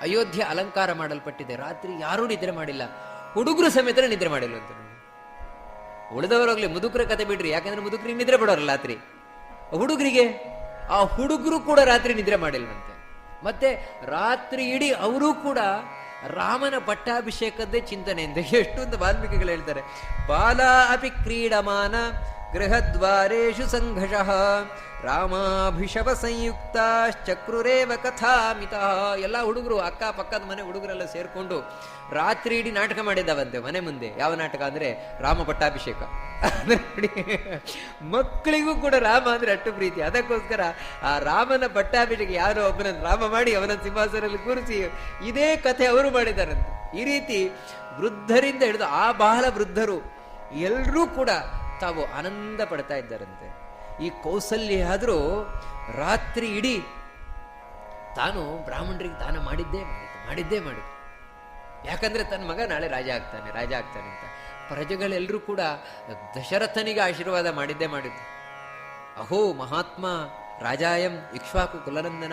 ಅಯೋಧ್ಯೆ ಅಲಂಕಾರ ಮಾಡಲ್ಪಟ್ಟಿದೆ. ರಾತ್ರಿ ಯಾರೂ ನಿದ್ರೆ ಮಾಡಿಲ್ಲ. ಹುಡುಗರು ಸಮೇತ ನಿದ್ರೆ ಮಾಡಿಲ್ಲ ಅಂತ. ಉಳಿದವರಾಗ್ಲಿ ಮುದುಕರ ಕತೆ ಬಿಡ್ರಿ. ಯಾಕಂದ್ರೆ ಮುದುಕರಿಗೆ ನಿದ್ರೆ ಬಿಡೋರಲ್ಲ ರಾತ್ರಿ. ಹುಡುಗರಿಗೆ, ಆ ಹುಡುಗರು ಕೂಡ ರಾತ್ರಿ ನಿದ್ರೆ ಮಾಡಿಲ್ವಂತೆ ಮತ್ತೆ ರಾತ್ರಿ ಇಡೀ ಅವರು ಕೂಡ ರಾಮನ ಪಟ್ಟಾಭಿಷೇಕದ್ದೇ ಚಿಂತನೆ ಎಂದು ಎಷ್ಟೊಂದು ವಾಲ್ಮೀಕಿಗಳು ಹೇಳ್ತಾರೆ. ಬಾಲ ಅಪಿ ಕ್ರೀಡಮಾನ ಗೃಹದ್ವಾರೇಶು ಸಂಘರ್ಷ ರಾಮಾಭಿಷವ ಸಂಯುಕ್ತ ಚಕ್ರುರೇವ ಕಥಾಮಿತ ಎಲ್ಲ ಹುಡುಗರು ಅಕ್ಕ ಪಕ್ಕದ ಮನೆ ಹುಡುಗರೆಲ್ಲ ಸೇರ್ಕೊಂಡು ರಾತ್ರಿ ಇಡೀ ನಾಟಕ ಮಾಡಿದ್ದಾವಂತೆ ಮನೆ ಮುಂದೆ. ಯಾವ ನಾಟಕ ಅಂದರೆ ರಾಮ ಪಟ್ಟಾಭಿಷೇಕ. ಮಕ್ಕಳಿಗೂ ಕೂಡ ರಾಮ ಅಂದರೆ ಅಟ್ಟು ಪ್ರೀತಿ. ಅದಕ್ಕೋಸ್ಕರ ಆ ರಾಮನ ಪಟ್ಟಾಭಿಷೇಕ ಯಾರೋ ಒಬ್ಬನನ್ನು ರಾಮ ಮಾಡಿ ಅವನ ಸಿಂಹಾಸನದಲ್ಲಿ ಕೂರಿಸಿ ಇದೇ ಕಥೆ ಅವರು ಮಾಡಿದಾರಂತೆ. ಈ ರೀತಿ ವೃದ್ಧರಿಂದ ಹಿಡಿದು ಆ ಬಹಳ ವೃದ್ಧರು ಎಲ್ಲರೂ ಕೂಡ ತಾವು ಆನಂದ ಪಡ್ತಾ ಇದ್ದಾರಂತೆ. ಈ ಕೌಸಲ್ಯ ಆದರೂ ರಾತ್ರಿ ಇಡೀ ತಾನು ಬ್ರಾಹ್ಮಣರಿಗೆ ದಾನ ಮಾಡಿದ್ದೇ ಮಾಡಿದ್ದು ಮಾಡಿದ್ದೇ ಮಾಡಿದ್ದು. ಯಾಕಂದ್ರೆ ತನ್ನ ಮಗ ನಾಳೆ ರಾಜ ಆಗ್ತಾನೆ ರಾಜ ಆಗ್ತಾನೆ ಅಂತ. ಪ್ರಜೆಗಳೆಲ್ಲರೂ ಕೂಡ ದಶರಥನಿಗೆ ಆಶೀರ್ವಾದ ಮಾಡಿದ್ದೇ ಮಾಡಿದ್ದು. ಅಹೋ ಮಹಾತ್ಮ ರಾಜಾಯಂ ಇಕ್ಷ್ವಾಕು ಕುಲನಂದನ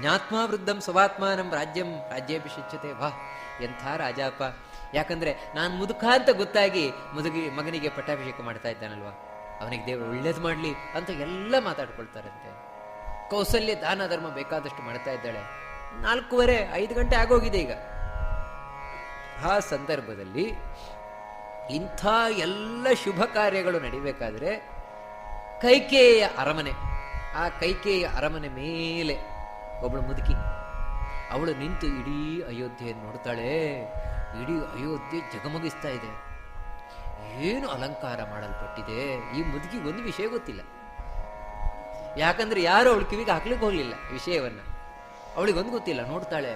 ಜ್ಞಾತ್ಮ ವೃದ್ಧಂ ಸ್ವವಾತ್ಮಾನಂ ರಾಜ್ಯಂ ರಾಜ್ಯಾಭಿಷಿಚ್ಯತೆ. ವಾ ಎಂಥ ರಾಜಾಪ. ಯಾಕಂದ್ರೆ ನಾನು ಮುದುಕ ಅಂತ ಗೊತ್ತಾಗಿ ಮುದುಗಿ ಮಗನಿಗೆ ಪಟ್ಟಾಭಿಷೇಕ ಮಾಡ್ತಾ ಇದ್ದಾನಲ್ವಾ? ಅವನಿಗೆ ದೇವರು ಒಳ್ಳೇದು ಮಾಡಲಿ ಅಂತ ಎಲ್ಲ ಮಾತಾಡ್ಕೊಳ್ತಾರಂತೆ. ಕೌಸಲ್ಯ ದಾನ ಧರ್ಮ ಬೇಕಾದಷ್ಟು ಮಾಡ್ತಾ ಇದ್ದಾಳೆ. ನಾಲ್ಕೂವರೆ, ಐದು ಗಂಟೆ ಆಗೋಗಿದೆ ಈಗ. ಆ ಸಂದರ್ಭದಲ್ಲಿ ಇಂಥ ಎಲ್ಲ ಶುಭ ಕಾರ್ಯಗಳು ನಡಿಬೇಕಾದ್ರೆ ಕೈಕೇಯ ಅರಮನೆ, ಆ ಕೈಕೇಯ ಅರಮನೆ ಮೇಲೆ ಒಬ್ಬಳು ಮುದುಕಿ. ಅವಳು ನಿಂತು ಇಡೀ ಅಯೋಧ್ಯೆಯನ್ನು ನೋಡ್ತಾಳೆ. ಇಡೀ ಅಯೋಧ್ಯೆ ಜಗಮಗಿಸ್ತಾ ಇದೆ. ಏನು ಅಲಂಕಾರ ಮಾಡಲ್ಪಟ್ಟಿದೆ? ಈ ಮುದುಕಿಗೆ ಒಂದು ವಿಷಯ ಗೊತ್ತಿಲ್ಲ. ಯಾಕಂದ್ರೆ ಯಾರು ಅವಳು ಕಿವಿಗೆ ಹಾಕ್ಲಿಕ್ಕೆ ಹೋಗ್ಲಿಲ್ಲ ವಿಷಯವನ್ನ. ಅವಳಿಗೊಂದು ಗೊತ್ತಿಲ್ಲ, ನೋಡ್ತಾಳೆ,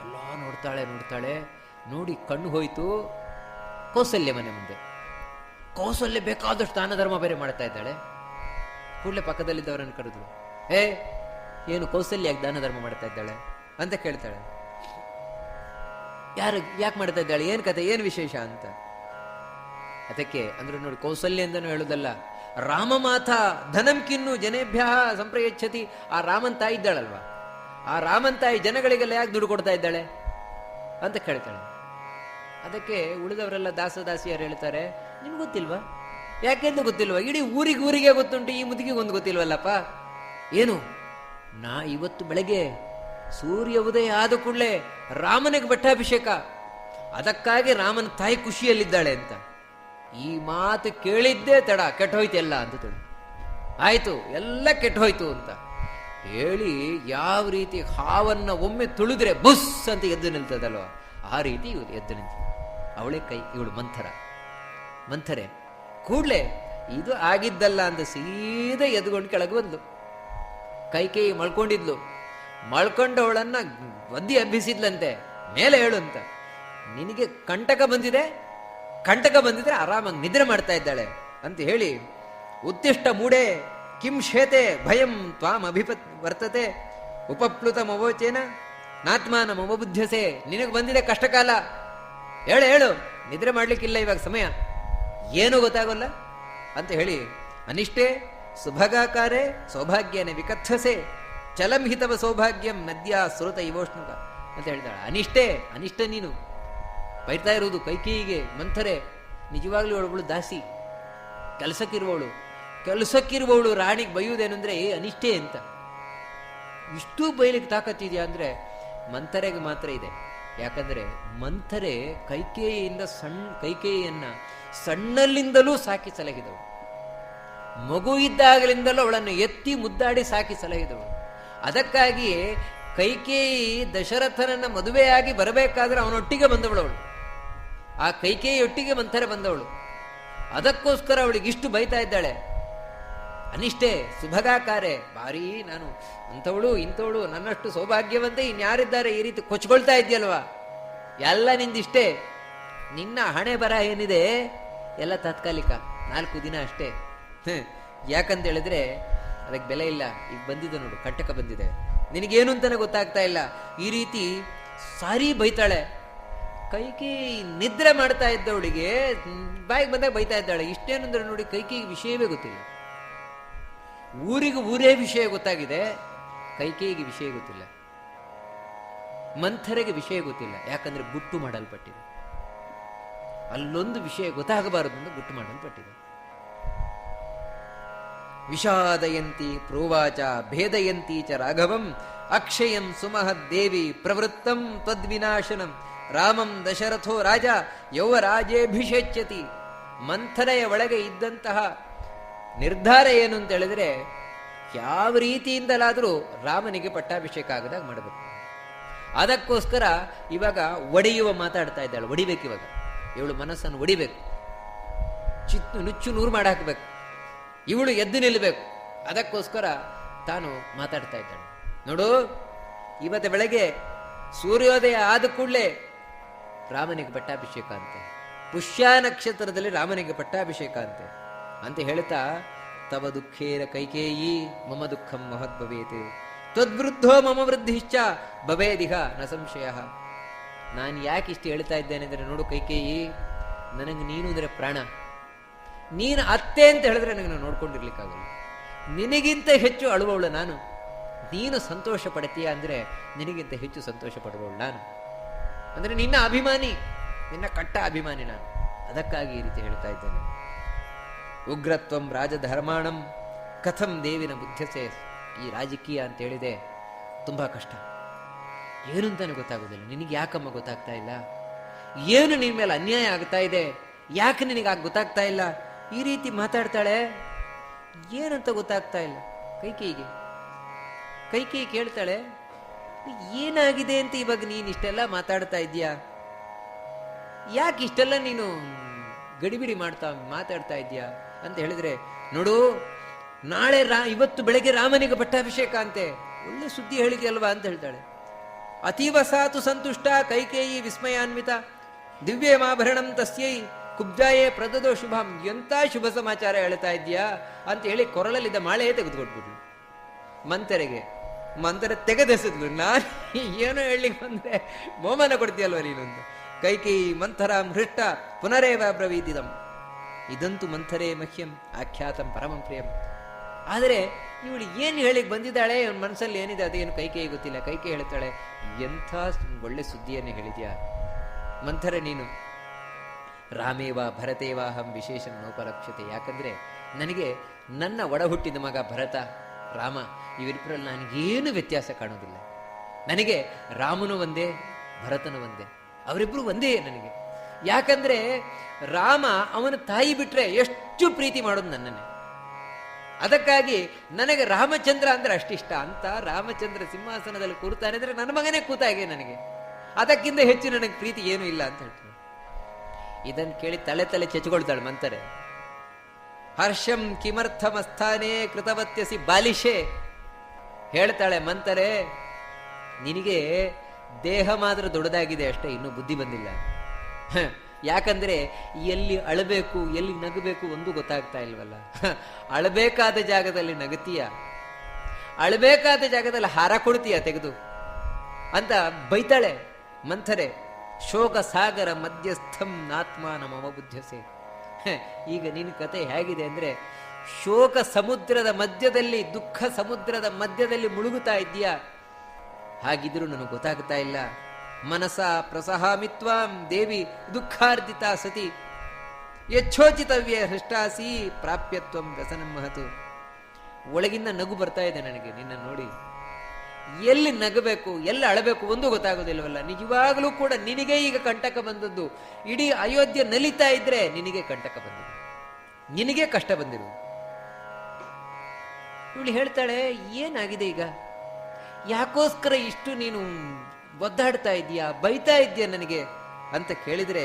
ಎಲ್ಲ ನೋಡ್ತಾಳೆ ನೋಡ್ತಾಳೆ, ನೋಡಿ ಕಣ್ಣು ಹೋಯಿತು, ಕೌಸಲ್ಯ ಮನೆ ಮುಂದೆ. ಕೌಸಲ್ಯ ಬೇಕಾದಷ್ಟು ದಾನ ಧರ್ಮ ಬೇರೆ ಮಾಡ್ತಾ ಇದ್ದಾಳೆ. ಕೂಡಲೇ ಪಕ್ಕದಲ್ಲಿದ್ದವರನ್ನು ಕರೆದ್ರು ಏ, ಏನು ಕೌಸಲ್ಯ ದಾನ ಧರ್ಮ ಮಾಡ್ತಾ ಇದ್ದಾಳೆ? ಅಂತ ಕೇಳ್ತಾಳೆ. ಯಾರು ಯಾಕೆ ಮಾಡ್ತಾ ಇದ್ದಾಳೆ? ಏನು ಕತೆ? ಏನು ವಿಶೇಷ ಅಂತ? ಅದಕ್ಕೆ, ಅಂದ್ರೆ ನೋಡಿ, ಕೌಸಲ್ಯ ಅಂತಾನು ಹೇಳುದಲ್ಲ, ರಾಮ ಮಾತ ಧನಂಕಿನ್ನು ಜನೇಭ್ಯ ಸಂಪ್ರಯಚ್ಛತಿ. ಆ ರಾಮನ್ ತಾಯಿ ಇದ್ದಾಳಲ್ವಾ? ಆ ರಾಮನ್ ತಾಯಿ ಜನಗಳಿಗೆಲ್ಲ ಯಾಕೆ ದುಡ್ಡು ಕೊಡ್ತಾ ಇದ್ದಾಳೆ? ಅಂತ ಕೇಳ್ತಾಳೆ. ಅದಕ್ಕೆ ಉಳಿದವರೆಲ್ಲ ದಾಸದಾಸಿಯರು ಹೇಳ್ತಾರೆ, ನಿಮ್ಗೆ ಗೊತ್ತಿಲ್ವಾ? ಯಾಕೆಂದು ಗೊತ್ತಿಲ್ವಾ? ಇಡೀ ಊರಿಗೆ ಊರಿಗೆ ಗೊತ್ತುಂಟು, ಈ ಮುದುಕಿಗೆ ಒಂದು ಗೊತ್ತಿಲ್ವಲ್ಲಪ್ಪ? ಏನು? ನಾ ಇವತ್ತು ಬೆಳಗ್ಗೆ ಸೂರ್ಯ ಉದಯ ಆದ ಕೂಡಲೇ ರಾಮನಿಗೆ ಬೆಟ್ಟಾಭಿಷೇಕ ಅದಕ್ಕಾಗಿ ರಾಮನ ತಾಯಿ ಖುಷಿಯಲ್ಲಿದ್ದಾಳೆ ಅಂತ. ಈ ಮಾತು ಕೇಳಿದ್ದೇ ತಡ ಕೆಟ್ಟೋಯ್ತು ಎಲ್ಲ ಅಂತ ತಿಳಿ. ಆಯಿತು, ಎಲ್ಲ ಕೆಟ್ಟೋಯ್ತು ಅಂತ. ಹೇಳಿ ಯಾವ ರೀತಿ ಹಾವನ್ನ ಒಮ್ಮೆ ತುಳಿದ್ರೆ ಬುಸ್ ಅಂತ ಎದ್ದು ನಿಲ್ತದಲ್ವ? ಆ ರೀತಿ ಇವಳು ಎದ್ದು ನಿಂತ ಅವಳೇ ಕೈ, ಇವಳು ಮಂಥರ. ಮಂಥರೆ, ಕೂಡಲೇ ಇದು ಆಗಿದ್ದಲ್ಲ ಅಂತ ಸೀದಾ ಎದ್ಕೊಂಡು ಕೆಳಗೆ ಬಂದ್ಲು. ಕೈ ಕೈ ಮಳ್ಕೊಂಡಿದ್ಲು ಮಳ್ಕೊಂಡವಳನ್ನ ಒದ್ದಿ ಹಬ್ಬಿಸಿದ್ಲಂತೆ. ಮೇಲೆ ಹೇಳು ಅಂತ. ನಿನಗೆ ಕಂಟಕ ಬಂದಿದೆ? ಕಂಟಕ ಬಂದಿದ್ರೆ ಆರಾಮಾಗಿ ನಿದ್ರೆ ಮಾಡ್ತಾ ಇದ್ದಾಳೆ ಅಂತ ಹೇಳಿ ಉತ್ತಿಷ್ಟ ಮೂಡೆ ಕಿಂ ಶೇತೆ ಭಯಂ ತ್ವಾಂ ಅಭಿಪತ್ ವರ್ತತೆ. ಉಪಪ್ಲುತ ಮವೋಚೇನ, ನಾತ್ಮಾನ ಮಮಬುದ್ಧಸೆ. ನಿನಗೆ ಬಂದಿದೆ ಕಷ್ಟಕಾಲ. ಹೇಳು ಹೇಳು. ನಿದ್ರೆ ಮಾಡ್ಲಿಕ್ಕಿಲ್ಲ ಇವಾಗ ಸಮಯ. ಏನೂ ಗೊತ್ತಾಗೋಲ್ಲ ಅಂತ ಹೇಳಿ, ಅನಿಷ್ಟೇ, ಸುಭಗಾಕಾರೆ, ಸೌಭಾಗ್ಯನೇ ವಿಕಥಸೆ ಚಲಂ ಹಿತವ ಸೌಭಾಗ್ಯಂ ಮದ್ಯ ಸುರತ ಇವೋಷ್ಣುಕ ಅಂತ ಹೇಳ್ತಾಳೆ ಅನಿಷ್ಟೆ, ಅನಿಷ್ಟ ನೀನು. ಬೈತಾ ಇರುವುದು ಕೈಕೇಯಿಗೆ ಮಂಥರೆ, ನಿಜವಾಗ್ಲೂ ಒಳಗಳು ದಾಸಿ. ಕೆಲಸಕ್ಕಿರುವವಳು ಕೆಲಸಕ್ಕಿರುವವಳು ರಾಣಿಗೆ ಬೈಯುವುದೇನೆಂದ್ರೆ, ಏ, ಅನಿಷ್ಟೇ ಅಂತ. ಇಷ್ಟು ಬೈಲಿಕ್ಕೆ ತಾಕತ್ತಿದೆಯಾ ಅಂದ್ರೆ, ಮಂಥರೆಗೆ ಮಾತ್ರ ಇದೆ. ಯಾಕಂದ್ರೆ, ಮಂಥರೆ ಕೈಕೇಯಿಯಿಂದ ಸಣ್ಣ ಕೈಕೇಯಿಯನ್ನ ಸಣ್ಣಲ್ಲಿಂದಲೂ ಸಾಕಿ ಸಲಹಿದವಳು. ಮಗು ಇದ್ದಾಗಲಿಂದಲೂ ಅವಳನ್ನು ಎತ್ತಿ ಮುದ್ದಾಡಿ ಸಾಕಿ ಸಲಹಿದವಳು. ಅದಕ್ಕಾಗಿಯೇ ಕೈಕೇಯಿ ದಶರಥನನ್ನ ಮದುವೆಯಾಗಿ ಬರಬೇಕಾದ್ರೆ ಅವನೊಟ್ಟಿಗೆ ಬಂದವಳು ಅವಳು ಆ ಕೈಕೇಯಿಯೊಟ್ಟಿಗೆ ಮಂಥರೆ ಬಂದವಳು. ಅದಕ್ಕೋಸ್ಕರ ಅವಳಿಗೆ ಇಷ್ಟು ಬೈತಾ ಇದ್ದಾಳೆ. ಅನಿಷ್ಟೇ, ಸುಭಗಾಕಾರೆ, ಭಾರಿ ನಾನು, ಅಂಥವಳು, ಇಂಥವಳು, ನನ್ನಷ್ಟು ಸೌಭಾಗ್ಯವಂತೆ ಇನ್ಯಾರಿದ್ದಾರೆ ಈ ರೀತಿ ಕೊಚ್ಕೊಳ್ತಾ ಇದೆಯಲ್ವಾ ಎಲ್ಲ ನಿಂದಿಷ್ಟೇ. ನಿನ್ನ ಹಣೆ ಬರ ಏನಿದೆ? ಎಲ್ಲ ತಾತ್ಕಾಲಿಕ, ನಾಲ್ಕು ದಿನ ಅಷ್ಟೇ. ಯಾಕಂತ ಹೇಳಿದ್ರೆ ಅದಕ್ಕೆ ಬೆಲೆ ಇಲ್ಲ. ಈಗ ಬಂದಿದೆ ನೋಡು, ಕಟ್ಟಕ ಬಂದಿದೆ. ನಿನಗೇನು ಅಂತಾನೆ ಗೊತ್ತಾಗ್ತಾ ಇಲ್ಲ. ಈ ರೀತಿ ಸಾರಿ ಬೈತಾಳೆ. ಕೈಕಿ ನಿದ್ರೆ ಮಾಡ್ತಾ ಇದ್ದವಳಿಗೆ ಬಾಯಿಗೆ ಬಂದಾಗ ಬೈತಾ ಇದ್ದಾಳೆ. ಇಷ್ಟೇನಂದ್ರೆ ನೋಡಿ ಕೈಕಿಗೆ ವಿಷಯವೇ ಗೊತ್ತಿಲ್ಲ. ಊರಿಗೆ ಊರೇ ವಿಷಯ ಗೊತ್ತಾಗಿದೆ. ಕೈಕೇಯಿಗೆ ವಿಷಯ ಗೊತ್ತಿಲ್ಲ. ಮಂಥರಿಗೆ ವಿಷಯ ಗೊತ್ತಿಲ್ಲ. ಯಾಕಂದ್ರೆ ಗುಟ್ಟು ಮಾಡಲ್ಪಟ್ಟಿದೆ. ಅಲ್ಲೊಂದು ವಿಷಯ ಗೊತ್ತಾಗಬಾರದು ಅಂತ ಗುಟ್ಟು ಮಾಡಲ್ಪಟ್ಟಿದೆ. ವಿಷಾದಯಂತಿ ಪ್ರೋವಾಚ ಭೇದಯಂತಿ ಚ ರಾಘವಂ ಅಕ್ಷಯಂ ಸುಮಹದ್ದೇವಿ ಪ್ರವೃತ್ತಂ ತದ್ವಿನಾಶನಂ ರಾಮಂ ದಶರಥೋ ರಾಜ ಯೌವರಾಜೇಭಿಷೇಚ್ಯತಿ. ಮಂಥನೆಯ ಒಳಗೆ ಇದ್ದಂತಹ ನಿರ್ಧಾರ ಏನು ಅಂತ ಹೇಳಿದ್ರೆ ಯಾವ ರೀತಿಯಿಂದಲಾದರೂ ರಾಮನಿಗೆ ಪಟ್ಟಾಭಿಷೇಕ ಆಗದಾಗ ಮಾಡಬೇಕು. ಅದಕ್ಕೋಸ್ಕರ ಇವಾಗ ಒಡೆಯುವ ಮಾತಾಡ್ತಾ ಇದ್ದಾಳೆ, ಒಡಿಬೇಕು ಇವಾಗ. ಇವಳು ಮನಸ್ಸನ್ನು ಒಡಿಬೇಕು. ಚಿತ್ತು ನುಚ್ಚು ನೂರು ಮಾಡಾಕಬೇಕು. ಇವಳು ಎದ್ದು ನಿಲ್ಲಬೇಕು ಅದಕ್ಕೋಸ್ಕರ ತಾನು ಮಾತಾಡ್ತಾ ಇದ್ದಾಳೆ. ನೋಡು, ಇವತ್ತು ಬೆಳಗ್ಗೆ ಸೂರ್ಯೋದಯ ಆದ ಕೂಡಲೇ ರಾಮನಿಗೆ ಪಟ್ಟಾಭಿಷೇಕ ಅಂತೆ. ಪುಷ್ಯ ನಕ್ಷತ್ರದಲ್ಲಿ ರಾಮನಿಗೆ ಪಟ್ಟಾಭಿಷೇಕ ಅಂತೆ. ಅಂತ ಹೇಳ್ತಾ, ತವ ದುಃಖೇರ ಕೈಕೇಯಿ ಮಮ ದುಃಖಂ ಮಹತ್ ಭವೇತು. ತದ್ವೃದ್ಧೋ ಮಮ ವೃದ್ಧಿಶ್ಚ ಭವೇದಿಹ, ನ ಸಂಶಯ. ನಾನು ಯಾಕೆ ಇಷ್ಟು ಹೇಳ್ತಾ ಇದ್ದೇನೆ ಅಂದರೆ ನೋಡು ಕೈಕೇಯಿ, ನನಗೆ ನೀನು ಅಂದರೆ ಪ್ರಾಣ. ನೀನು ಅತ್ತೆ ಅಂತ ಹೇಳಿದ್ರೆ ನನಗೆ ನೋಡ್ಕೊಂಡಿರ್ಲಿಕ್ಕಾಗಲ್ಲ. ನಿನಗಿಂತ ಹೆಚ್ಚು ಅಳುವವಳು ನಾನು. ನೀನು ಸಂತೋಷ ಪಡ್ತೀಯ ಅಂದರೆ ನಿನಗಿಂತ ಹೆಚ್ಚು ಸಂತೋಷ ಪಡುವವಳು ನಾನು. ಅಂದರೆ ನಿನ್ನ ಅಭಿಮಾನಿ, ನಿನ್ನ ಕಟ್ಟ ಅಭಿಮಾನಿ ನಾನು. ಅದಕ್ಕಾಗಿ ಈ ರೀತಿ ಹೇಳ್ತಾ ಇದ್ದೇನೆ. ಉಗ್ರತ್ವಂ ರಾಜಧರ್ಮಾಣಂ ಕಥಂ ದೇವಿನ ಬುದ್ಧಸೆ ಈ ರಾಜಕೀಯ ಅಂತ ಹೇಳಿದೆ ತುಂಬ ಕಷ್ಟ. ಏನು ಅಂತಾನೆ ಗೊತ್ತಾಗೋದಿಲ್ಲ. ನಿನಗೆ ಯಾಕಮ್ಮ ಗೊತ್ತಾಗ್ತಾ ಇಲ್ಲ? ಏನು ನಿನ್ನ ಮೇಲೆ ಅನ್ಯಾಯ ಆಗ್ತಾ ಇದೆ? ಯಾಕೆ ನಿನಗೆ ಗೊತ್ತಾಗ್ತಾ ಇಲ್ಲ? ಈ ರೀತಿ ಮಾತಾಡ್ತಾಳೆ, ಏನಂತ ಗೊತ್ತಾಗ್ತಾ ಇಲ್ಲ. ಕೈಕೇಯಿಗೆ ಕೈಕೇಯಿ ಕೇಳ್ತಾಳೆ, ಏನಾಗಿದೆ ಅಂತ ಇವಾಗ ನೀನು ಇಷ್ಟೆಲ್ಲ ಮಾತಾಡ್ತಾ ಇದೀಯಾ ಯಾಕೆ ಇಷ್ಟೆಲ್ಲ ನೀನು ಗಡಿಬಿಡಿ ಮಾಡ್ತಾ ಮಾತಾಡ್ತಾ ಇದೀಯಾ ಅಂತ ಹೇಳಿದ್ರೆ, ನೋಡು, ನಾಳೆ ರಾ, ಇವತ್ತು ಬೆಳಗ್ಗೆ ರಾಮನಿಗೆ ಪಟ್ಟಾಭಿಷೇಕ ಅಂತೆ. ಒಳ್ಳೆ ಸುದ್ದಿ ಹೇಳಿದೆಯಲ್ವಾ ಅಂತ ಹೇಳ್ತಾಳೆ. ಅತೀವ ಸಾತು ಸಂತುಷ್ಟ ಕೈಕೇಯಿ ವಿಸ್ಮಯಾನ್ವಿತ. ದಿವ್ಯಮಾಭರಣಂ ತಸ್ಯೈ. ಕುಬ್ಜಾಯೇ ಪ್ರದದೋ ಶುಭಂ, ಎಂಥ ಶುಭ ಸಮಾಚಾರ ಹೇಳ್ತಾ ಇದೆಯಾ ಅಂತ ಹೇಳಿ ಕೊರಳಲ್ಲಿದ್ದ ಮಾಳೆಯೇ ತೆಗೆದುಕೊಟ್ಬಿಟ್ಲು. ಮಂತರೆಗೆ, ಮಂತರ ತೆಗೆದೆಸದ್ಲು. ನಾನು ಏನೋ ಹೇಳಲಿಕ್ಕೆ ಬಂದ್ರೆ ಮೋಮನ ಕೊಡ್ತೀಯಲ್ವ ನೀನೊಂದು ಕೈಕೇಯಿ ಮಂಥರ ಮೃಷ್ಟ ಪುನರೇವ ಬ್ರವೀದಿದಂ. ಇದಂತೂ ಮಂಥರೇ ಮಹ್ಯಂ, ಆಖ್ಯಾತಂ ಪರಮಂ ಪ್ರಿಯಂ. ಆದರೆ ಇವಳು ಏನು ಹೇಳಿಕ್ ಬಂದಿದ್ದಾಳೆ? ಇವನ ಮನಸ್ಸಲ್ಲಿ ಏನಿದೆ? ಅದೇನು ಕೈಕೇಯಿ ಗೊತ್ತಿಲ್ಲ. ಕೈಕೇಯಿ ಹೇಳ್ತಾಳೆ, ಎಂಥ ಒಳ್ಳೆ ಸುದ್ದಿಯನ್ನು ಹೇಳಿದ್ಯಾ? ಮಂಥರ ನೀನು ರಾಮೇವ ಭರತೇವಾಹಂ ವಿಶೇಷ ನೋಪಲಕ್ಷತೆ ಯಾಕಂದ್ರೆ ನನಗೆ ನನ್ನ ಒಡ ಹುಟ್ಟಿದ ಮಗ ಭರತ, ರಾಮ ಇವರಿಬ್ಬರಲ್ಲಿ ನನಗೇನು ವ್ಯತ್ಯಾಸ ಕಾಣೋದಿಲ್ಲ. ನನಗೆ ರಾಮನು ಒಂದೇ, ಭರತನು ಒಂದೇ. ಅವರಿಬ್ಬರು ಒಂದೇ ನನಗೆ. ಯಾಕಂದ್ರೆ ರಾಮ ಅವನ ತಾಯಿ ಬಿಟ್ಟರೆ ಎಷ್ಟು ಪ್ರೀತಿ ಮಾಡೋದು ನನ್ನನ್ನೇ. ಅದಕ್ಕಾಗಿ ನನಗೆ ರಾಮಚಂದ್ರ ಅಂದ್ರೆ ಅಷ್ಟಿಷ್ಟ. ಅಂತ ರಾಮಚಂದ್ರ ಸಿಂಹಾಸನದಲ್ಲಿ ಕೂರ್ತಾನೆ ಅಂದರೆ ನನ್ನ ಮಗನೇ ಕೂತಾಗೆ ನನಗೆ. ಅದಕ್ಕಿಂತ ಹೆಚ್ಚು ನನಗೆ ಪ್ರೀತಿ ಏನೂ ಇಲ್ಲ ಅಂತ ಹೇಳ್ತೀನಿ. ಇದನ್ನು ಕೇಳಿ ತಲೆ ತಲೆ ಚೆಚ್ಕೊಳ್ತಾಳೆ ಮಂತರೆ. ಹರ್ಷಂ ಕಿಮರ್ಥಮಸ್ಥಾನೇ ಕೃತವತ್ಯಸಿ ಬಾಲಿಶೆ. ಹೇಳ್ತಾಳೆ, ಮಂತರೆ, ನಿನಗೆ ದೇಹ ಮಾತ್ರ ದೊಡ್ಡದಾಗಿದೆ ಅಷ್ಟೇ, ಇನ್ನೂ ಬುದ್ಧಿ ಬಂದಿಲ್ಲ. ಯಾಕಂದ್ರೆ ಎಲ್ಲಿ ಅಳಬೇಕು, ಎಲ್ಲಿ ನಗಬೇಕು ಒಂದು ಗೊತ್ತಾಗ್ತಾ ಇಲ್ವಲ್ಲ. ಅಳಬೇಕಾದ ಜಾಗದಲ್ಲಿ ನಗತೀಯ. ಅಳಬೇಕಾದ ಜಾಗದಲ್ಲಿ ಹಾರ ಕೊಡ್ತೀಯ ತೆಗೆದು ಅಂತ ಬೈತಾಳೆ ಮಂಥರೆ ಶೋಕ ಸಾಗರ ಮಧ್ಯಸ್ಥಂ ನಾತ್ಮಾನ ಮಮ ಬುದ್ಧಸೆ. ಈಗ ನಿನ್ನ ಕತೆ ಹೇಗಿದೆ ಅಂದ್ರೆ ಶೋಕ ಸಮುದ್ರದ ಮಧ್ಯದಲ್ಲಿ ದುಃಖ ಸಮುದ್ರದ ಮಧ್ಯದಲ್ಲಿ ಮುಳುಗುತ್ತಾ ಇದ್ದೀಯಾ? ಹಾಗಿದ್ರೂ ನನಗೆ ಗೊತ್ತಾಗ್ತಾ ಇಲ್ಲ. ಮನಸ ಪ್ರಸಹಾಮಿತ್ವಾಂ ದೇವಿ ದುಃಖಾರ್ಜಿತ ಸತಿ. ಯಚ್ಛೋಚಿತವ್ಯ ಹೃಷ್ಟಾಸಿ ಪ್ರಾಪ್ಯತ್ವಂ ವ್ಯಸನಂ ಮಹತು. ಒಳಗಿಂದ ನಗು ಬರ್ತಾ ಇದೆ ನನಗೆ ನಿನ್ನ ನೋಡಿ. ಎಲ್ಲಿ ನಗಬೇಕು, ಎಲ್ಲಿ ಅಳಬೇಕು ಒಂದು ಗೊತ್ತಾಗೋದಿಲ್ವಲ್ಲ. ನಿಜವಾಗಲೂ ಕೂಡ ನಿನಗೆ ಈಗ ಕಂಟಕ ಬಂದದ್ದು. ಇಡೀ ಅಯೋಧ್ಯೆ ನಲಿತಾ ಇದ್ರೆ ನಿನಗೆ ಕಂಟಕ ಬಂದಿದೆ. ನಿನಗೆ ಕಷ್ಟ ಬಂದಿರು ಇವಳು ಹೇಳ್ತಾಳೆ, ಏನಾಗಿದೆ ಈಗ? ಯಾಕೋಸ್ಕರ ಇಷ್ಟು ನೀನು ಒದ್ದಾಡ್ತಾ ಇದೀಯಾ ಬೈತಾ ಇದೀಯ ನನಗೆ? ಅಂತ ಕೇಳಿದ್ರೆ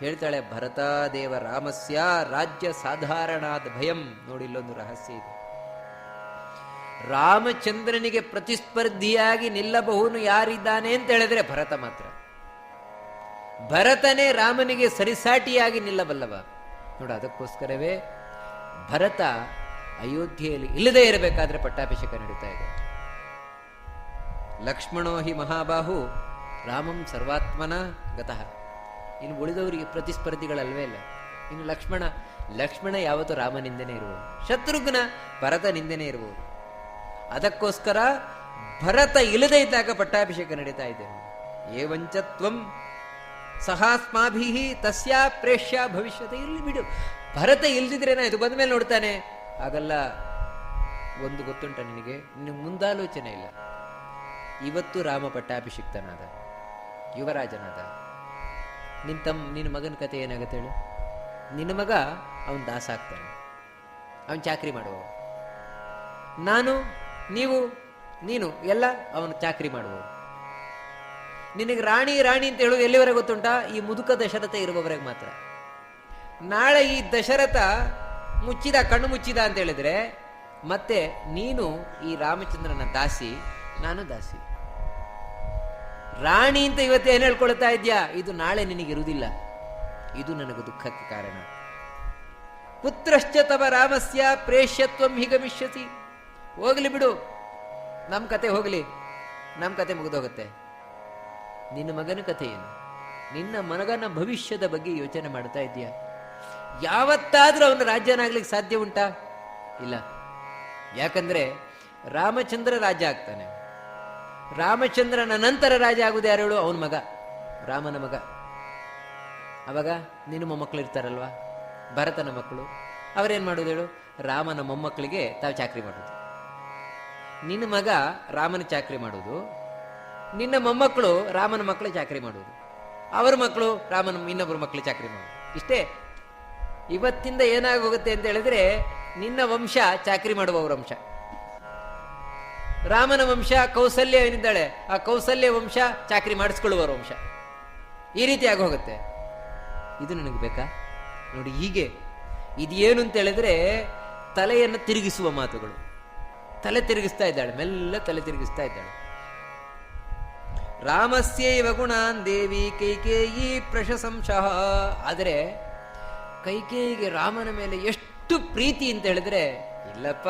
ಹೇಳ್ತಾಳೆ, ಭರತಾದೇವ ರಾಮಸ್ಯ ರಾಜ್ಯ ಸಾಧಾರಣಾದ ಭಯಂ. ನೋಡಿ ಇಲ್ಲೊಂದು ರಹಸ್ಯ ಇದೆ. ರಾಮಚಂದ್ರನಿಗೆ ಪ್ರತಿಸ್ಪರ್ಧಿಯಾಗಿ ನಿಲ್ಲಬಹುನು ಯಾರಿದ್ದಾನೆ ಅಂತ ಹೇಳಿದ್ರೆ ಭರತ ಮಾತ್ರ. ಭರತನೇ ರಾಮನಿಗೆ ಸರಿಸಾಟಿಯಾಗಿ ನಿಲ್ಲಬಲ್ಲವ. ನೋಡ, ಅದಕ್ಕೋಸ್ಕರವೇ ಭರತ ಅಯೋಧ್ಯೆಯಲ್ಲಿ ಇಲ್ಲದೆ ಇರಬೇಕಾದ್ರೆ ಪಟ್ಟಾಭಿಷೇಕ ನಡೀತಾ ಇದೆ. ಲಕ್ಷ್ಮಣೋ ಹಿ ಮಹಾಬಾಹು, ರಾಮಂ ಸರ್ವಾತ್ಮನ ಗತಃ. ಇನ್ನು ಉಳಿದವರಿಗೆ ಪ್ರತಿಸ್ಪರ್ಧಿಗಳಲ್ವೇ ಇಲ್ಲ. ಇನ್ನು ಲಕ್ಷ್ಮಣ ಲಕ್ಷ್ಮಣ ಯಾವತ್ತೂ ರಾಮನಿಂದನೇ ಇರುವುದು ಶತ್ರುಘ್ನ ಭರತನಿಂದನೇ ಇರುವುದು ಅದಕ್ಕೋಸ್ಕರ ಭರತ ಇಲ್ಲದೇ ಇದ್ದಾಗ ಪಟ್ಟಾಭಿಷೇಕ ನಡೀತಾ ಇದೆ. ಏವಂಚ ತ್ವಂ ಸಹಾಸ್ಮಾಭಿ ತಸ್ಯಾ ಪ್ರೇಷ್ಯ ಭವಿಷ್ಯತೆ ಇಲ್ಲಿ ಬಿಡು. ಭರತ ಇಲ್ದಿದ್ರೆ ಇದು ಬಂದ ಮೇಲೆ ನೋಡ್ತಾನೆ. ಆಗಲ್ಲ ಒಂದು ಗೊತ್ತುಂಟ ನಿನಗೆ ನಿನಗೆ ಮುಂದಾಲೋಚನೆ ಇಲ್ಲ. ಇವತ್ತು ರಾಮ ಪಟ್ಟಾಭಿಷಿಕ್ತನಾದ, ಯುವರಾಜನಾದ. ನಿನ್ ತಮ್ಮ ನಿನ್ನ ಮಗನ ಕತೆ ಏನಾಗುತ್ತೆ ಹೇಳು? ನಿನ್ನ ಮಗ ಅವನು ದಾಸ ಆಗ್ತಾನೆ. ಅವನ್ ಚಾಕ್ರಿ ಮಾಡುವ ನಾನು ನೀವು, ನೀನು, ಎಲ್ಲ ಅವನ ಚಾಕ್ರಿ ಮಾಡುವ ನಿನಗೆ ರಾಣಿ ರಾಣಿ ಅಂತ ಹೇಳೋದು ಎಲ್ಲಿವರೆಗೆ ಗೊತ್ತುಂಟಾ? ಈ ಮುದುಕ ದಶರಥ ಇರುವವರೆಗೆ ಮಾತ್ರ. ನಾಳೆ ಈ ದಶರಥ ಮುಚ್ಚಿದ, ಕಣ್ಣು ಮುಚ್ಚಿದ ಅಂತ ಹೇಳಿದ್ರೆ, ಮತ್ತೆ ನೀನು ಈ ರಾಮಚಂದ್ರನ ದಾಸಿ, ನಾನು ದಾಸಿ. ರಾಣಿ ಅಂತ ಇವತ್ತು ಏನ್ ಹೇಳ್ಕೊಳ್ತಾ ಇದ್ಯಾ? ಇದು ನಾಳೆ ನಿನಗಿರುವುದಿಲ್ಲ ಇದು ನನಗೆ ದುಃಖಕ್ಕೆ ಕಾರಣ. ಪುತ್ರಶ್ಚ ತವ ರಾಮಸ್ಯ, ಪ್ರೇಷ್ಯತ್ವಂ ಹಿಗಮಿಷ್ಯತಿ ಹೋಗ್ಲಿ ಬಿಡು. ನಮ್ಮ ಕತೆ ಹೋಗಲಿ. ನಮ್ಮ ಕತೆ ಮುಗಿದೋಗುತ್ತೆ. ನಿನ್ನ ಮಗನ ಕಥೆ ಏನು? ನಿನ್ನ ಮನಗನ ಭವಿಷ್ಯದ ಬಗ್ಗೆ ಯೋಚನೆ ಮಾಡ್ತಾ ಇದೀಯ ಯಾವತ್ತಾದರೂ ಅವನ ರಾಜ್ಯನಾಗ್ಲಿಕ್ಕೆ ಸಾಧ್ಯ ಉಂಟಾ? ಇಲ್ಲ. ಯಾಕಂದ್ರೆ ರಾಮಚಂದ್ರ ರಾಜ ಆಗ್ತಾನೆ. ರಾಮಚಂದ್ರನ ನಂತರ ರಾಜ ಆಗುದು ಯಾರು ಹೇಳು? ಅವನ ಮಗ. ರಾಮನ ಮಗ. ಅವಾಗ ನಿನ್ನ ಮೊಮ್ಮಕ್ಕಳು ಇರ್ತಾರಲ್ವಾ? ಭರತನ ಮಕ್ಕಳು. ಅವರೇನು ಮಾಡೋದು ಹೇಳು? ರಾಮನ ಮೊಮ್ಮಕ್ಕಳಿಗೆ ತಾವು ಚಾಕ್ರಿ ಮಾಡೋದು. ನಿನ್ನ ಮಗ ರಾಮನ ಚಾಕ್ರಿ ಮಾಡುವುದು. ನಿನ್ನ ಮೊಮ್ಮಕ್ಕಳು ರಾಮನ ಮಕ್ಕಳು ಚಾಕ್ರಿ ಮಾಡುವುದು. ಅವರ ಮಕ್ಕಳು ರಾಮನ ಇನ್ನೊಬ್ಬರ ಮಕ್ಕಳು ಚಾಕ್ರಿ ಮಾಡೋದು ಇಷ್ಟೇ. ಇವತ್ತಿಂದ ಏನಾಗೋಗುತ್ತೆ ಅಂತ ಹೇಳಿದ್ರೆ ನಿನ್ನ ವಂಶ ಚಾಕ್ರಿ ಮಾಡುವವರ ವಂಶ. ರಾಮನ ವಂಶ ಕೌಸಲ್ಯ ಏನಿದ್ದಾಳೆ, ಆ ಕೌಸಲ್ಯ ವಂಶ ಚಾಕ್ರಿ ಮಾಡಿಸ್ಕೊಳ್ಳುವವರ ವಂಶ. ಈ ರೀತಿ ಆಗೋಗುತ್ತೆ. ಇದು ನನಗೆ ಬೇಕಾ? ನೋಡಿ ಹೀಗೆ. ಇದೇನು ಅಂತ ಹೇಳಿದ್ರೆ ತಲೆಯನ್ನು ತಿರುಗಿಸುವ ಮಾತುಗಳು. ತಲೆ ತಿರುಗಿಸ್ತಾ ಇದ್ದಾಳೆ, ಮೆಲ್ಲ ತಲೆ ತಿರುಗಿಸ್ತಾ ಇದ್ದಾಳೆ. ರಾಮಸ್ಯೈವ ಗುಣಾನ್ ದೇವಿ ಕೈಕೇಯಿ ಪ್ರಶಸಂಶಃ. ಆದರೆ ಕೈಕೇಯಿಗೆ ರಾಮನ ಮೇಲೆ ಎಷ್ಟು ಪ್ರೀತಿ ಅಂತ ಹೇಳಿದ್ರೆ, ಇಲ್ಲಪ್ಪ,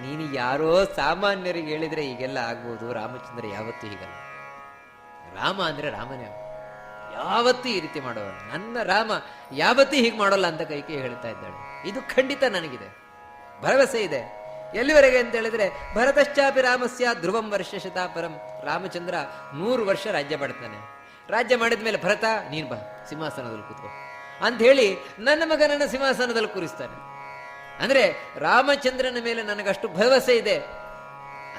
ನೀನು ಯಾರೋ ಸಾಮಾನ್ಯರಿಗೆ ಹೇಳಿದ್ರೆ ಹೀಗೆಲ್ಲ ಆಗ್ಬೋದು, ರಾಮಚಂದ್ರ ಯಾವತ್ತೂ ಹೀಗಲ್ಲ. ರಾಮ ಅಂದ್ರೆ ರಾಮನೇ. ಯಾವತ್ತೂ ಈ ರೀತಿ ಮಾಡೋಲ್ಲ ನನ್ನ ರಾಮ ಯಾವತ್ತೂ ಹೀಗೆ ಮಾಡೋಲ್ಲ ಅಂತ ಕೈಕೇಯಿ ಹೇಳ್ತಾ ಇದ್ದಾಳೆ. ಇದು ಖಂಡಿತ ನನಗಿದೆ. ಭರವಸೆ ಇದೆ. ಎಲ್ಲಿವರೆಗೆ ಅಂತ ಹೇಳಿದ್ರೆ, ಭರತಶ್ಚಾಪಿ ರಾಮಸ್ಯ ಧ್ರುವಂ ವರ್ಷ ಶತಾಪರಂ ರಾಮಚಂದ್ರ ನೂರು ವರ್ಷ ರಾಜ್ಯ ಮಾಡ್ತಾನೆ. ರಾಜ್ಯ ಮಾಡಿದ ಮೇಲೆ ಭರತ, ನೀನು ಬಾ, ಸಿಂಹಾಸನದಲ್ಲಿ ಕೂತ್ಕೋ. ಅಂತ ಹೇಳಿ ನನ್ನ ಮಗನನ್ನು ಸಿಂಹಾಸನದಲ್ಲಿ ಕೂರಿಸ್ತಾನೆ. ಅಂದ್ರೆ ರಾಮಚಂದ್ರನ ಮೇಲೆ ನನಗಷ್ಟು ಭರವಸೆ ಇದೆ.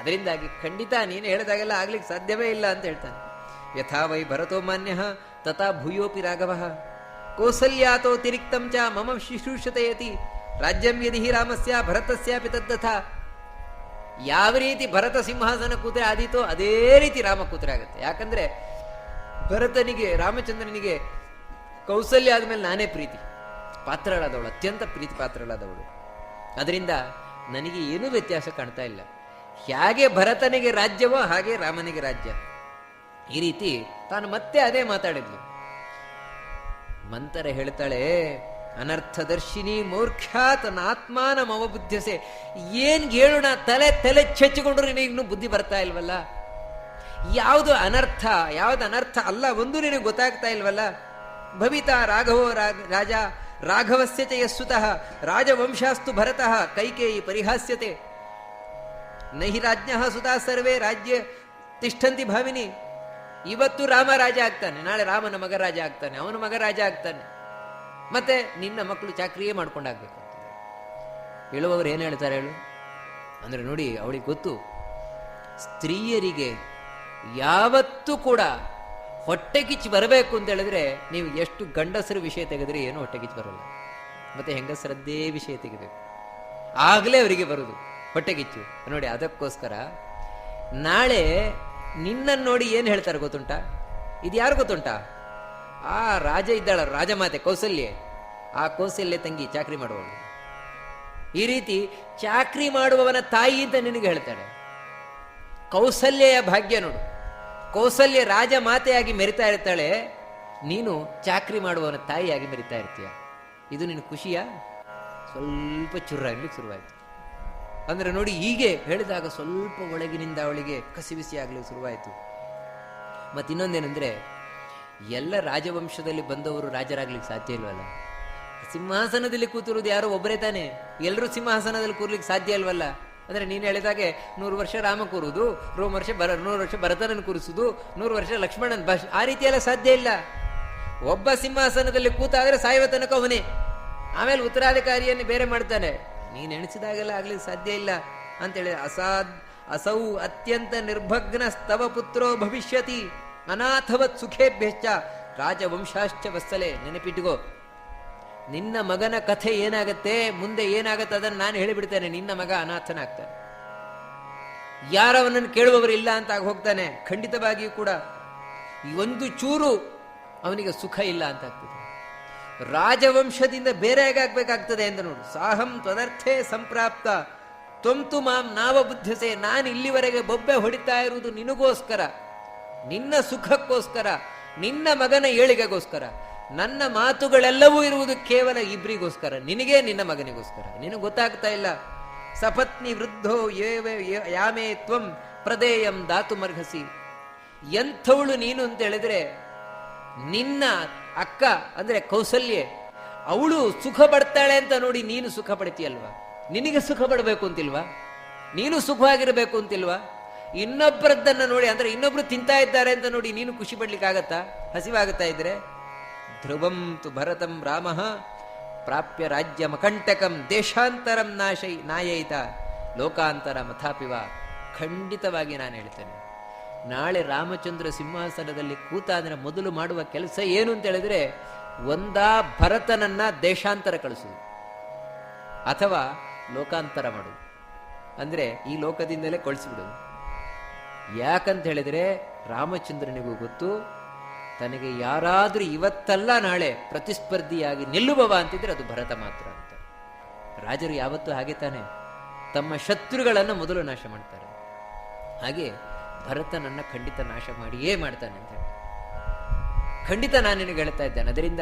ಅದರಿಂದಾಗಿ ಖಂಡಿತ ನೀನು ಹೇಳಿದಾಗೆಲ್ಲ ಆಗ್ಲಿಕ್ಕೆ ಸಾಧ್ಯವೇ ಇಲ್ಲ ಅಂತ ಹೇಳ್ತಾನೆ. ಯಥಾ ವೈ ಭರತೋ ಮಾನ್ಯ, ತಥಾ ಭೂಯೋಪಿ ರಾಘವ. ಕೌಸಲ್ಯಾತೋ ತಿರಿಕ್ತಂ ಚ ಮಮ ಶುಶ್ರೂಷತೆಯತಿ. ರಾಜ್ಯಂ ಯದಿ ರಾಮಸ್ಯ ಭರತಸ್ಯಾಪಿ ತದ್ದಥ ಯಾವ ರೀತಿ ಭರತ ಸಿಂಹಾಸನ ಕೂತ್ರೆ ಆದೀತೋ ಅದೇ ರೀತಿ ರಾಮ ಕೂತ್ರೆ ಆಗುತ್ತೆ. ಯಾಕಂದ್ರೆ ಭರತನಿಗೆ, ರಾಮಚಂದ್ರನಿಗೆ ಕೌಸಲ್ಯ ಆದ್ಮೇಲೆ ನಾನೇ ಪ್ರೀತಿ. ಪಾತ್ರಗಳಾದವಳು ಅತ್ಯಂತ ಪ್ರೀತಿ ಪಾತ್ರಗಳಾದವಳು ಅದರಿಂದ ನನಗೆ ಏನೂ ವ್ಯತ್ಯಾಸ ಕಾಣ್ತಾ ಇಲ್ಲ. ಹೇಗೆ ಭರತನಿಗೆ ರಾಜ್ಯವೋ ಹಾಗೆ ರಾಮನಿಗೆ ರಾಜ್ಯ. ಈ ರೀತಿ ತಾನು ಮತ್ತೆ ಅದೇ ಮಾತಾಡಿದ್ಲು. ಮಂತರ ಹೇಳ್ತಾಳೆ ಅನರ್ಥದರ್ಶಿನಿ ಮೂರ್ಖ್ಯಾತ್ ಆತ್ಮಾನ ಮಮ ಬುದ್ಧಿಸೆ ಏನ್ ಹೇಳೋಣ ತಲೆ ತಲೆ ಚಚ್ಚಿಕೊಂಡ್ರೆ ನಿನಗೆ ಇನ್ನೂ ಬುದ್ಧಿ ಬರ್ತಾ ಇಲ್ವಲ್ಲ? ಯಾವುದು ಅನರ್ಥ, ಯಾವ್ದು ಅನರ್ಥ ಅಲ್ಲ ಒಂದು ನಿನಗೆ ಗೊತ್ತಾಗ್ತಾ ಇಲ್ವಲ್ಲ? ಭವಿತಾ ರಾಘವೋ ರಾಜ ರಾಘವಸ್ಯತೆಯ ಯಸ್ಸುತಃ, ರಾಜವಂಶಾಸ್ತು ಭರತಃ, ಕೈಕೇಯಿ ಪರಿಹಾಸ್ಯತೆ. ನಹಿ ರಾಜ್ಯ ಸುತಾ ಸರ್ವೇ ರಾಜ್ಯ ತಿಷ್ಠಂತಿ ಭಾವಿನಿ. ಇವತ್ತು ರಾಮ ರಾಜ ಆಗ್ತಾನೆ, ನಾಳೆ ರಾಮನ ಮಗ ರಾಜ ಆಗ್ತಾನೆ, ಅವನ ಮಗ ರಾಜ ಆಗ್ತಾನೆ. ಮತ್ತೆ ನಿನ್ನ ಮಕ್ಕಳು ಚಾಕ್ರಿಯೇ ಮಾಡ್ಕೊಂಡಾಗ್ಬೇಕು ಹೇಳುವವರು ಏನು ಹೇಳ್ತಾರೆ ಹೇಳು? ಅಂದ್ರೆ ನೋಡಿ, ಅವಳಿಗೆ ಗೊತ್ತು. ಸ್ತ್ರೀಯರಿಗೆ ಯಾವತ್ತೂ ಕೂಡ ಹೊಟ್ಟೆ ಕಿಚ್ಚು ಬರಬೇಕು ಅಂತ ಹೇಳಿದ್ರೆ ನೀವು ಎಷ್ಟು ಗಂಡಸರ ವಿಷಯ ತೆಗೆದ್ರೆ ಏನು ಹೊಟ್ಟೆ ಕಿಚ್ಚು ಬರಲ್ಲ. ಮತ್ತೆ ಹೆಂಗಸರದ್ದೇ ವಿಷಯ ತೆಗಿಬೇಕು. ಆಗಲೇ ಅವರಿಗೆ ಬರೋದು ಹೊಟ್ಟೆ ಕಿಚ್ಚು. ನೋಡಿ, ಅದಕ್ಕೋಸ್ಕರ ನಾಳೆ ನಿನ್ನನ್ನು ನೋಡಿ ಏನು ಹೇಳ್ತಾರೆ ಗೊತ್ತುಂಟಾ? ಇದು ಯಾರು ಗೊತ್ತುಂಟಾ? ಆ ರಾಜ ಇದ್ದಾಳ ರಾಜಮಾತೆ ಕೌಸಲ್ಯೆ. ಆ ಕೌಸಲ್ಯ ತಂಗಿ ಚಾಕ್ರಿ ಮಾಡುವವಳು ಈ ರೀತಿ ಚಾಕ್ರಿ ಮಾಡುವವನ ತಾಯಿ ಅಂತ ನಿನಗೆ ಹೇಳ್ತಾಳೆ ಕೌಸಲ್ಯೆಯ ಭಾಗ್ಯ ನೋಡು. ಕೌಸಲ್ಯ ರಾಜ ಮಾತೆಯಾಗಿ ಮೆರಿತಾ ಇರ್ತಾಳೆ. ನೀನು ಚಾಕ್ರಿ ಮಾಡುವವನ ತಾಯಿಯಾಗಿ ಮೆರಿತಾ ಇರ್ತೀಯ. ಇದು ನಿನ್ನ ಖುಷಿಯ? ಸ್ವಲ್ಪ ಚುರ್ರಾಗ್ಲಿಕ್ಕೆ ಶುರುವಾಯಿತು. ಅಂದ್ರೆ ನೋಡಿ, ಹೀಗೆ ಹೇಳಿದಾಗ ಸ್ವಲ್ಪ ಒಳಗಿನಿಂದ ಅವಳಿಗೆ ಕಸಿವಿಸಿ ಆಗ್ಲಿಕ್ಕೆ ಶುರುವಾಯಿತು. ಮತ್ತೆ ಇನ್ನೊಂದೇನೆಂದ್ರೆ ಎಲ್ಲ ರಾಜವಂಶದಲ್ಲಿ ಬಂದವರು ರಾಜರಾಗ್ಲಿಕ್ಕೆ ಸಾಧ್ಯ ಇಲ್ವಲ್ಲ? ಸಿಂಹಾಸನದಲ್ಲಿ ಕೂತಿರೋದು ಯಾರೋ ಒಬ್ಬರೇ ತಾನೆ? ಎಲ್ಲರೂ ಸಿಂಹಾಸನದಲ್ಲಿ ಕೂರ್ಲಿಕ್ಕೆ ಸಾಧ್ಯ ಇಲ್ವಲ್ಲ? ಅಂದ್ರೆ ನೀನು ಹೇಳಿದಾಗೆ ನೂರು ವರ್ಷ ರಾಮ ಕೂರುವುದು, ನೂರು ವರ್ಷ ಬರ, ನೂರು ವರ್ಷ ಭರತನನ್ನು ಕೂರಿಸುವುದು, ನೂರು ವರ್ಷ ಲಕ್ಷ್ಮಣನ್ ಬಸ್ ಆ ರೀತಿಯೆಲ್ಲ ಸಾಧ್ಯ ಇಲ್ಲ. ಒಬ್ಬ ಸಿಂಹಾಸನದಲ್ಲಿ ಕೂತಾದ್ರೆ ಸಾಯುವ ತನಕ ಅವನೇ. ಆಮೇಲೆ ಉತ್ತರಾಧಿಕಾರಿಯನ್ನು ಬೇರೆ ಮಾಡ್ತಾನೆ. ನೀನು ಎಣಿಸಿದಾಗೆಲ್ಲ ಆಗ್ಲಿಕ್ಕೆ ಸಾಧ್ಯ ಇಲ್ಲ ಅಂತೇಳಿ ಅಸಾದ್, ಅಸೌ ಅತ್ಯಂತ ನಿರ್ಭಗ್ನ ಸ್ತವ ಪುತ್ರೋ ಭವಿಷ್ಯತಿ. ಅನಾಥವತ್ ಸುಖೇಭ್ಯಶ್ಚ ರಾಜವಂಶಾಶ್ಚ ವತ್ಸಲೆ. ನೆನಪಿಟ್ಟುಕೋ ನಿನ್ನ ಮಗನ ಕಥೆ ಏನಾಗತ್ತೆ, ಮುಂದೆ ಏನಾಗತ್ತೆ ಅದನ್ನು ನಾನು ಹೇಳಿಬಿಡ್ತೇನೆ. ನಿನ್ನ ಮಗ ಅನಾಥನಾಗ್ತಾನೆ. ಯಾರವನನ್ನು ಕೇಳುವವರು ಇಲ್ಲ ಅಂತ ಆಗಿ ಹೋಗ್ತಾನೆ. ಖಂಡಿತವಾಗಿಯೂ ಕೂಡ ಈ ಒಂದು ಚೂರು ಅವನಿಗೆ ಸುಖ ಇಲ್ಲ ಅಂತ ಆಗ್ತದೆ. ರಾಜವಂಶದಿಂದ ಬೇರೆ ಹೇಗಾಗ್ಬೇಕಾಗ್ತದೆ ಅಂತ ನೋಡು. ಸಾಹಂ ತದರ್ಥೇ ಸಂಪ್ರಾಪ್ತ. ತೊಂತು ಮಾಂ ನಾವ ಬುದ್ಧಸೆ. ನಾನು ಇಲ್ಲಿವರೆಗೆ ಬೊಬ್ಬೆ ಹೊಡಿತಾ ಇರುವುದು ನಿನಗೋಸ್ಕರ. ನಿನ್ನ ಸುಖಕ್ಕೋಸ್ಕರ, ನಿನ್ನ ಮಗನ ಏಳಿಗೆಗೋಸ್ಕರ, ನನ್ನ ಮಾತುಗಳೆಲ್ಲವೂ ಇರುವುದು ಕೇವಲ ಇಬ್ರಿಗೋಸ್ಕರ, ನಿನಗೆ ನಿನ್ನ ಮಗನಿಗೋಸ್ಕರ. ನಿನಗೆ ಗೊತ್ತಾಗ್ತಾ ಇಲ್ಲ? ಸಪತ್ನಿ ವೃದ್ಧೋ ಏವೇ ಯಾಮೇ ತ್ವಂ ಪ್ರದೇಯಂ ದಾತು ಮರ್ಘಸಿ. ಎಂಥವಳು ನೀನು ಅಂತ ಹೇಳಿದ್ರೆ, ನಿನ್ನ ಅಕ್ಕ ಅಂದ್ರೆ ಕೌಸಲ್ಯೆ, ಅವಳು ಸುಖ ಪಡ್ತಾಳೆ ಅಂತ ನೋಡಿ ನೀನು ಸುಖ ಪಡ್ತೀಯಲ್ವಾ? ನಿನಗೆ ಸುಖ ಪಡಬೇಕು ಅಂತಿಲ್ವಾ? ನೀನು ಸುಖವಾಗಿರಬೇಕು ಅಂತಿಲ್ವಾ? ಇನ್ನೊಬ್ಬರದ್ದನ್ನ ನೋಡಿ, ಅಂದ್ರೆ ಇನ್ನೊಬ್ರು ತಿಂತಾ ಇದ್ದಾರೆ ಅಂತ ನೋಡಿ ನೀನು ಖುಷಿ ಪಡ್ಲಿಕ್ಕಾಗತ್ತಾ? ಹಸಿವಾಗುತ್ತಾ ಇದ್ರೆ? ಧ್ರುವಂ ತು ಭರತಂ ರಾಮ ಪ್ರಾಪ್ಯ ರಾಜ್ಯ ಮಕಂಟಕಂ ದೇಶಾಂತರಂ ನಾಶೈ ನಾಯೈತ ಲೋಕಾಂತರ ಮಥಾಪಿವ. ಖಂಡಿತವಾಗಿ ನಾನು ಹೇಳ್ತೇನೆ. ನಾಳೆ ರಾಮಚಂದ್ರ ಸಿಂಹಾಸನದಲ್ಲಿ ಕೂತಾದ್ರೆ ಮೊದಲು ಮಾಡುವ ಕೆಲಸ ಏನು ಅಂತ ಹೇಳಿದ್ರೆ ಒಂದಾ ಭರತನನ್ನ ದೇಶಾಂತರ ಕಳಿಸುವುದು ಅಥವಾ ಲೋಕಾಂತರ ಮಾಡು. ಅಂದ್ರೆ ಈ ಲೋಕದಿಂದಲೇ ಕಳಿಸಿಬಿಡುದು ಯಾಕಂತ ಹೇಳಿದ್ರೆ ರಾಮಚಂದ್ರನಿಗೂ ಗೊತ್ತು, ತನಗೆ ಯಾರಾದ್ರೂ ಇವತ್ತಲ್ಲ ನಾಳೆ ಪ್ರತಿಸ್ಪರ್ಧಿಯಾಗಿ ನಿಲ್ಲುವವ ಅಂತಿದ್ರೆ ಅದು ಭರತ ಮಾತ್ರ ಅಂತ. ರಾಜರು ಯಾವತ್ತೂ ಹಾಗೆ ತಾನೆ. ತಮ್ಮ ಶತ್ರುಗಳನ್ನು ಮೊದಲು ನಾಶ ಮಾಡ್ತಾರೆ. ಹಾಗೆ ಭರತನನ್ನ ಖಂಡಿತ ನಾಶ ಮಾಡಿಯೇ ಮಾಡ್ತಾನೆ ಅಂತ ಹೇಳಿ ಖಂಡಿತ ನಾನು ನಿನಗೆ ಹೇಳ್ತಾ ಇದ್ದೇನೆ. ಅದರಿಂದ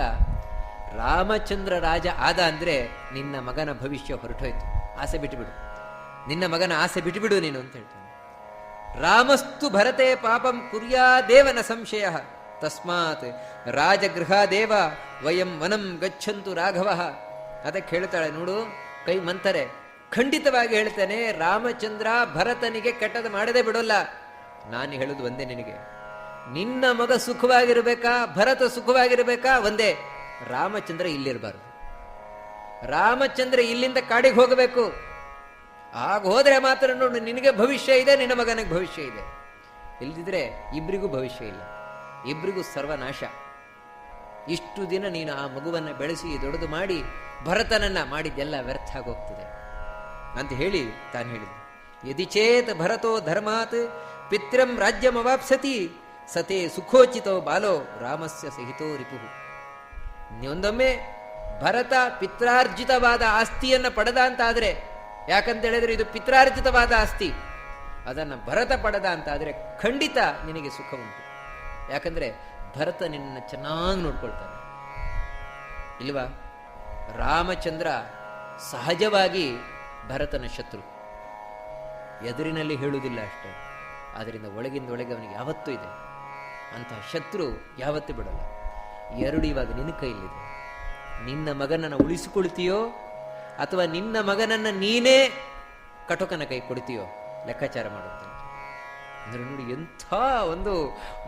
ರಾಮಚಂದ್ರ ರಾಜ ಆದ ಅಂದ್ರೆ ನಿನ್ನ ಮಗನ ಭವಿಷ್ಯ ಹೊರಟೋಯ್ತು. ಆಸೆ ಬಿಟ್ಟುಬಿಡು ನಿನ್ನ ಮಗನ ಆಸೆ ಬಿಟ್ಟುಬಿಡು ನೀನು ಅಂತ ಹೇಳ್ತಾನೆ. ರಾಮಸ್ತು ಭರತೆ ಪಾಪಂ ಕುರ್ಯಾದೇವನ ಸಂಶಯ. ತಸ್ಮಾತ್ ರಾಜಗೃಹಾದೇವ ವಯಂ ವನಂ ಗಚ್ಚಂತು ರಾಘವ. ಅದಕ್ಕೆ ಹೇಳ್ತಾಳೆ, ನೋಡು, ಕೈ ಮಂತರೆ. ಖಂಡಿತವಾಗಿ ಹೇಳ್ತೇನೆ, ರಾಮಚಂದ್ರ ಭರತನಿಗೆ ಕೆಟ್ಟದ ಮಾಡದೆ ಬಿಡೋಲ್ಲ. ನಾನು ಹೇಳುದು ಒಂದೇ ನಿನಗೆ. ನಿನ್ನ ಮಗ ಸುಖವಾಗಿರ್ಬೇಕಾ, ಭರತ ಸುಖವಾಗಿರ್ಬೇಕಾ? ಒಂದೇ. ರಾಮಚಂದ್ರ ಇಲ್ಲಿರಬಾರ್ದು. ರಾಮಚಂದ್ರ ಇಲ್ಲಿಂದ ಕಾಡಿಗೆ ಹೋಗಬೇಕು. ಆಗ ಹೋದರೆ ಮಾತ್ರ ನೋಡು, ನಿನಗೆ ಭವಿಷ್ಯ ಇದೆ, ನಿನ್ನ ಮಗನಿಗೆ ಭವಿಷ್ಯ ಇದೆ. ಇಲ್ದಿದ್ರೆ ಇಬ್ಬರಿಗೂ ಭವಿಷ್ಯ ಇಲ್ಲ. ಇಬ್ಬರಿಗೂ ಸರ್ವನಾಶ. ಇಷ್ಟು ದಿನ ನೀನು ಆ ಮಗುವನ್ನು ಬೆಳೆಸಿ, ದೊಡ್ಡದು ಮಾಡಿ, ಭರತನನ್ನ ಮಾಡಿದ್ದೆಲ್ಲ ವ್ಯರ್ಥ ಆಗೋಗ್ತದೆ. ಅಂತ ಹೇಳಿ ತಾನು ಹೇಳಿದ ಯದಿ ಚೇತ್ ಭರತೋ ಧರ್ಮಾತ್, ಪಿತ್ರಂ ರಾಜ್ಯಮವಾಪ್ಸತಿ, ಸತೇ ಸುಖೋಚಿತೋ ಬಾಲೋ ರಾಮಸ್ಯ ಸಹಿತೋ ರಿಪು ಒಂದೊಮ್ಮೆ ಭರತ ಪಿತ್ರಾರ್ಜಿತವಾದ ಆಸ್ತಿಯನ್ನು ಪಡೆದ ಅಂತಾದ್ರೆ ಯಾಕಂತ ಹೇಳಿದ್ರೆ ಇದು ಪಿತ್ರಾರ್ಜಿತವಾದ ಆಸ್ತಿ. ಅದನ್ನ ಭರತ ಪಡೆದ ಅಂತ ಆದರೆ ಖಂಡಿತ ನಿನಗೆ ಸುಖ ಉಂಟು. ಯಾಕಂದ್ರೆ ಭರತ ನಿನ್ನ ಚೆನ್ನಾಗಿ ನೋಡ್ಕೊಳ್ತಾನೆ. ಇಲ್ವಾ? ರಾಮಚಂದ್ರ ಸಹಜವಾಗಿ ಭರತನ ಶತ್ರು. ಎದುರಿನಲ್ಲಿ ಹೇಳುವುದಿಲ್ಲ ಅಷ್ಟೇ. ಆದ್ದರಿಂದ ಒಳಗಿಂದ ಒಳಗೆ ಅವನಿಗೆ ಯಾವತ್ತೂ ಇದೆ. ಅಂತಹ ಶತ್ರು ಯಾವತ್ತೂ ಬಿಡಲ್ಲ. ಎರಡು ಇವಾಗ ನಿನ್ನ ಕೈಯಲ್ಲಿದೆ. ನಿನ್ನ ಮಗನನ್ನು ಉಳಿಸಿಕೊಳ್ತೀಯೋ ಅಥವಾ ನಿನ್ನ ಮಗನನ್ನ ನೀನೇ ಕಟುಕನ ಕೈ ಕೊಡ್ತೀಯೋ? ಲೆಕ್ಕಾಚಾರ ಮಾಡುತ್ತೆ ಅಂದ್ರೆ ನೋಡಿ, ಎಂಥ ಒಂದು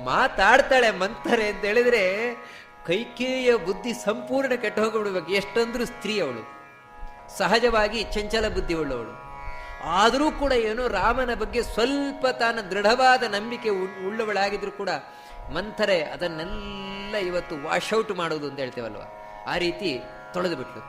ಮಾತಾಡ್ತಾಳೆ ಮಂತಾರೆ ಅಂತ ಹೇಳಿದ್ರೆ ಕೈಕೇಯ ಬುದ್ಧಿ ಸಂಪೂರ್ಣ ಕೆಟ್ಟು ಹೋಗಿಬಿಡ್ಬೇಕು ಎಷ್ಟಂದ್ರೂ ಸ್ತ್ರೀ ಅವಳು, ಸಹಜವಾಗಿ ಚಂಚಲ ಬುದ್ಧಿ ಉಳ್ಳವಳು ಆದರೂ ಕೂಡ ಏನೋ ರಾಮನ ಬಗ್ಗೆ ಸ್ವಲ್ಪ ತಾನ ದೃಢವಾದ ನಂಬಿಕೆ ಉಳ್ಳವಳಾಗಿದ್ರು ಕೂಡ ಮಂಥರೆ ಅದನ್ನೆಲ್ಲ ಇವತ್ತು ವಾಶೌಟ್ ಮಾಡೋದು ಅಂತ ಹೇಳ್ತೇವಲ್ವ? ಆ ರೀತಿ ತೊಳೆದು ಬಿಟ್ಲು